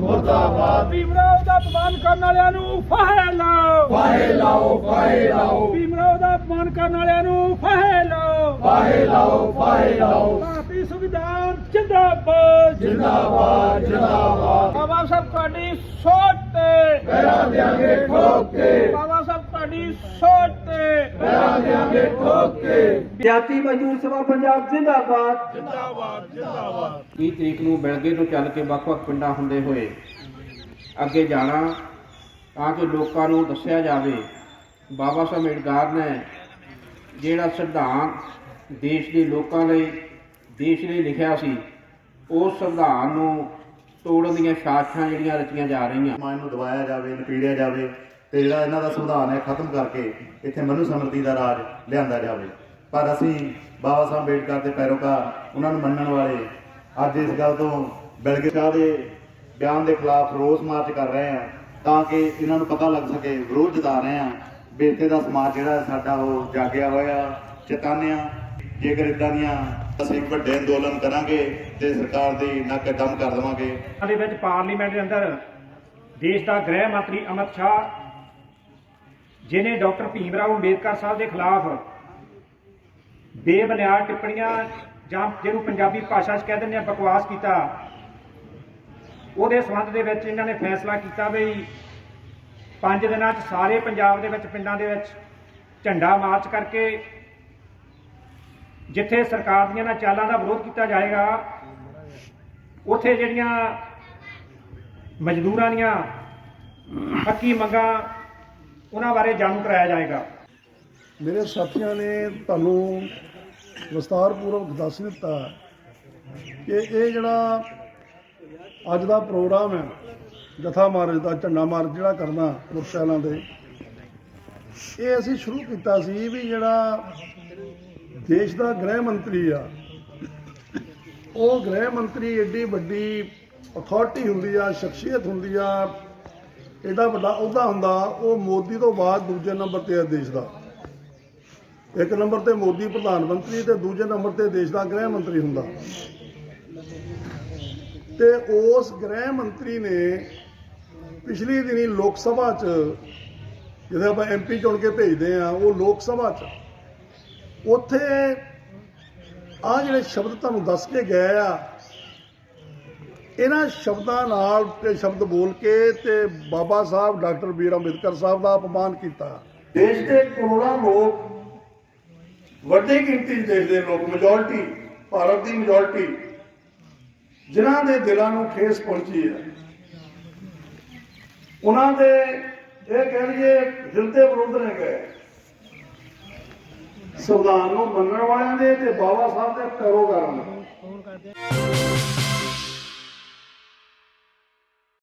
ਮੁਰਦਾਬਾਦ ਭੀਮਰਾਓ ਦਾ ਅਪਮਾਨ ਕਰਨ ਵਾਲਿਆਂ ਨੂੰ ਫਾਹੇ ਲਾਓ। ਫਾਹੇ ਲਾਓ ਫਾਹੇ ਲਾਓ। ਭੀਮਰਾਓ ਦਾ ਅਪਮਾਨ ਕਰਨ ਵਾਲਿਆਂ ਨੂੰ ਫਾਹੇ ਲਾਓ। ਫਾਹੇ ਲਾਓ ਫਾਹੇ ਲਾਓ। ਭਾਰਤੀ ਸੰਵਿਧਾਨ ਜਿੰਦਾਬਾਦ। ਜਿੰਦਾਬਾਦ ਜਿੰਦਾਬਾਦ। ਬਾਬਾ ਸਾਹਿਬ ਤੁਹਾਡੀ ਸੋਚ ਤੇ। ਪੈਰਾਂ ਦਿਆਂਗੇ ਠੋਕ ਕੇ। ਬਾਬਾ ਸਾਹਿਬ ਤੁਹਾਡੀ ਸੋਚ ਤੇ। ਪੈਰਾਂ ਦਿਆਂਗੇ ਠੋਕ ਕੇ। ਜਾਤੀ ਮਜ਼ਦੂਰ ਸਭਾ ਪੰਜਾਬ ਜਿੰਦਾਬਾਦ। 30 ਤਰੀਕ ਨੂੰ ਬਿਲਗੇ ਤੋਂ ਚੱਲ ਕੇ ਵੱਖ-ਵੱਖ ਪਿੰਡਾਂ ਹੁੰਦੇ ਹੋਏ ਅੱਗੇ ਜਾਣਾ ਤਾਂ ਕਿ ਲੋਕਾਂ ਨੂੰ ਦੱਸਿਆ ਜਾਵੇ ਬਾਬਾ ਸਾਹਿਬ ਅੰਬੇਡਕਰ ਨੇ ਜਿਹੜਾ ਸੰਵਿਧਾਨ ਦੇਸ਼ ਦੇ ਲੋਕਾਂ ਲਈ ਦੇਸ਼ ਲਈ ਲਿਖਿਆ ਸੀ ਉਸ ਸੰਵਿਧਾਨ ਨੂੰ ਤੋੜਨ ਦੀਆਂ ਸਾਜ਼ਿਸ਼ਾਂ ਜਿਹੜੀਆਂ ਰਚੀਆਂ ਜਾ ਰਹੀਆਂ। ਸਮਾਜ ਨੂੰ ਦਬਾਇਆ ਜਾਵੇ ਨਪੀੜਿਆ ਜਾਵੇ ਤੇ ਜਿਹੜਾ ਇਹਨਾਂ ਦਾ ਸੰਵਿਧਾਨ ਹੈ ਖਤਮ ਕਰਕੇ ਇੱਥੇ ਮਨੁ ਸਮਰਤੀ ਦਾ ਰਾਜ ਲਿਆਂਦਾ ਜਾਵੇ। ਪਰ ਅਸੀਂ ਬਾਬਾ ਸਾਹਿਬ ਅੰਬੇਡਕਰ ਦੇ ਪੈਰੋਕਾਰ, ਉਹਨਾਂ ਨੂੰ ਮੰਨਣ ਵਾਲੇ ਅੱਜ ਇਸ ਗੱਲ ਤੋਂ ਬਿਲਗੇ ਸ਼ਾਹ ਦੇ ਬਿਆਨ ਦੇ ਖਿਲਾਫ ਰੋਸ ਮਾਰਚ ਕਰ ਰਹੇ ਆ ਤਾਂ ਕਿ ਇਹਨਾਂ ਨੂੰ ਪਤਾ ਲੱਗ ਸਕੇ, ਵਿਰੋਧ ਜਤਾ ਰਹੇ ਆ ਬੇਤੇ ਦਾ ਸਮਾਜ ਜਿਹੜਾ ਸਾਡਾ ਉਹ ਜਾਗਿਆ ਹੋਇਆ ਚੇਤਾਨਿਆ ਜੇਕਰ ਇਦਾਂ ਦੀਆਂ ਅਸੀਂ ਵੱਡੇ ਅੰਦੋਲਨ ਕਰਾਂਗੇ ਤੇ ਸਰਕਾਰ ਦੀ ਨੱਕ ਦਮ ਕਰ ਦੇਵਾਂਗੇ। ਦੇ ਵਿੱਚ ਪਾਰਲੀਮੈਂਟ ਦੇ ਅੰਦਰ ਦੇਸ਼ ਦਾ ਗ੍ਰਹਿ ਮੰਤਰੀ ਅਮਿਤ ਸ਼ਾਹ ਜਿਨੇ ਡਾਕਟਰ ਭੀਮ ਰਾਓ ਅੰਬੇਦਕਰ ਸਾਹਿਬ ਦੇ ਖਿਲਾਫ ਬੇਬੁਨਿਆਦ ਟਿੱਪਣੀਆਂ ਜਾਂ ਜਿਹਨੂੰ ਪੰਜਾਬੀ ਭਾਸ਼ਾ 'ਚ ਕਹਿ ਦਿੰਦੇ ਆ ਬਕਵਾਸ ਕੀਤਾ। ਉਹਦੇ ਸੰਬੰਧ ਦੇ ਵਿੱਚ ਇਹਨਾਂ ਨੇ ਫੈਸਲਾ ਕੀਤਾ ਵੀ ਪੰਜ ਦਿਨਾਂ 'ਚ ਸਾਰੇ ਪੰਜਾਬ ਦੇ ਵਿੱਚ ਪਿੰਡਾਂ ਦੇ ਵਿੱਚ ਝੰਡਾ ਮਾਰਚ ਕਰਕੇ ਜਿੱਥੇ ਸਰਕਾਰ ਦੀਆਂ ਨਾ ਚਾਲਾਂ ਦਾ ਵਿਰੋਧ ਕੀਤਾ ਜਾਏਗਾ, ਉੱਥੇ ਜਿਹੜੀਆਂ ਮਜ਼ਦੂਰਾਂ ਦੀਆਂ ਹੱਕੀ ਮੰਗਾਂ, ਉਹਨਾਂ ਬਾਰੇ ਜਾਣੂ ਕਰਾਇਆ ਜਾਏਗਾ। ਮੇਰੇ ਸਾਥੀਆਂ ਨੇ ਤੁਹਾਨੂੰ ਵਿਸਤਾਰਪੂਰਵਕ ਦੱਸ ਦਿੱਤਾ ਕਿ ਇਹ ਜਿਹੜਾ ਅੱਜ ਦਾ ਪ੍ਰੋਗਰਾਮ ਹੈ, ਜਥਾ ਮਾਰਜ ਦਾ, ਝੰਡਾ ਮਾਰਜ ਜਿਹੜਾ ਕਰਨਾ ਮੁਰਸ਼ਾਲਾਂ ਦੇ, ਇਹ ਅਸੀਂ ਸ਼ੁਰੂ ਕੀਤਾ ਸੀ ਵੀ ਜਿਹੜਾ ਦੇਸ਼ ਦਾ ਗ੍ਰਹਿ ਮੰਤਰੀ ਆ, ਉਹ ਗ੍ਰਹਿ ਮੰਤਰੀ ਏਡੀ ਵੱਡੀ ਅਥਾਰਟੀ ਹੁੰਦੀ ਆ, ਸ਼ਖਸੀਅਤ ਹੁੰਦੀ ਆ, ਏਡਾ ਵੱਡਾ ਅਹੁਦਾ ਹੁੰਦਾ, ਉਹ ਮੋਦੀ ਤੋਂ ਬਾਅਦ ਦੂਜੇ ਨੰਬਰ ਤੇ ਆ ਦੇਸ਼ ਦਾ। ਇੱਕ ਨੰਬਰ ਤੇ ਮੋਦੀ ਪ੍ਰਧਾਨ ਮੰਤਰੀ ਤੇ ਦੂਜੇ ਨੰਬਰ ਤੇ ਦੇਸ਼ ਦਾ ਗ੍ਰਹਿ ਮੰਤਰੀ ਹੁੰਦਾ। ਤੇ ਉਸ ਗ੍ਰਹਿ ਮੰਤਰੀ ਨੇ ਪਿਛਲੀ ਦਿਨੀ ਲੋਕ ਸਭਾ 'ਚ ਜਿਹਦੇ ਆਪਾਂ ਐਮਪੀ ਚੁਣ ਕੇ ਭੇਜਦੇ ਆ, ਉਹ ਲੋਕ ਸਭਾ 'ਚ ਉੱਥੇ ਆ ਜਿਹੜੇ ਸ਼ਬਦ ਤੁਹਾਨੂੰ ਦੱਸ ਕੇ ਗਏ ਆ, ਇਹਨਾਂ ਸ਼ਬਦਾਂ ਨਾਲ ਤੇ ਸ਼ਬਦ ਬੋਲ ਕੇ ਤੇ ਬਾਬਾ ਸਾਹਿਬ, ਡਾਕਟਰ ਬੀਰ ਅੰਬੇਦਕਰ ਸਾਹਿਬ ਦਾ ਅਪਮਾਨ ਕੀਤਾ। ਦੇਸ਼ ਦੇ ਕਰੋੜਾਂ ਲੋਕ ਵੱਡੀ ਗਿਣਤੀ 'ਚ ਦੇਸ਼ ਦੇ ਲੋਕ ਮੈਜੋਰਟੀ ਭਾਰਤ ਦੀ ਮੈਜੋਰਟੀ ਜਿਨ੍ਹਾਂ ਦੇ ਦਿਲਾਂ ਨੂੰ ਠੇਸ ਪਹੁੰਚੀ ਹੈ। ਉਹਨਾਂ ਦੇ ਇਹ ਕਹਿ ਲਈਏ ਹਿਰਦੇ ਵਿਰੁੱਧ ਨੇ ਗਏ। ਸੰਵਿਧਾਨ ਨੂੰ ਮੰਨਣ ਵਾਲਿਆਂ ਦੇ ਤੇ ਬਾਬਾ ਸਾਹਿਬ ਦੇ ਪੈਰੋਕਾਰਾਂ ਦੇ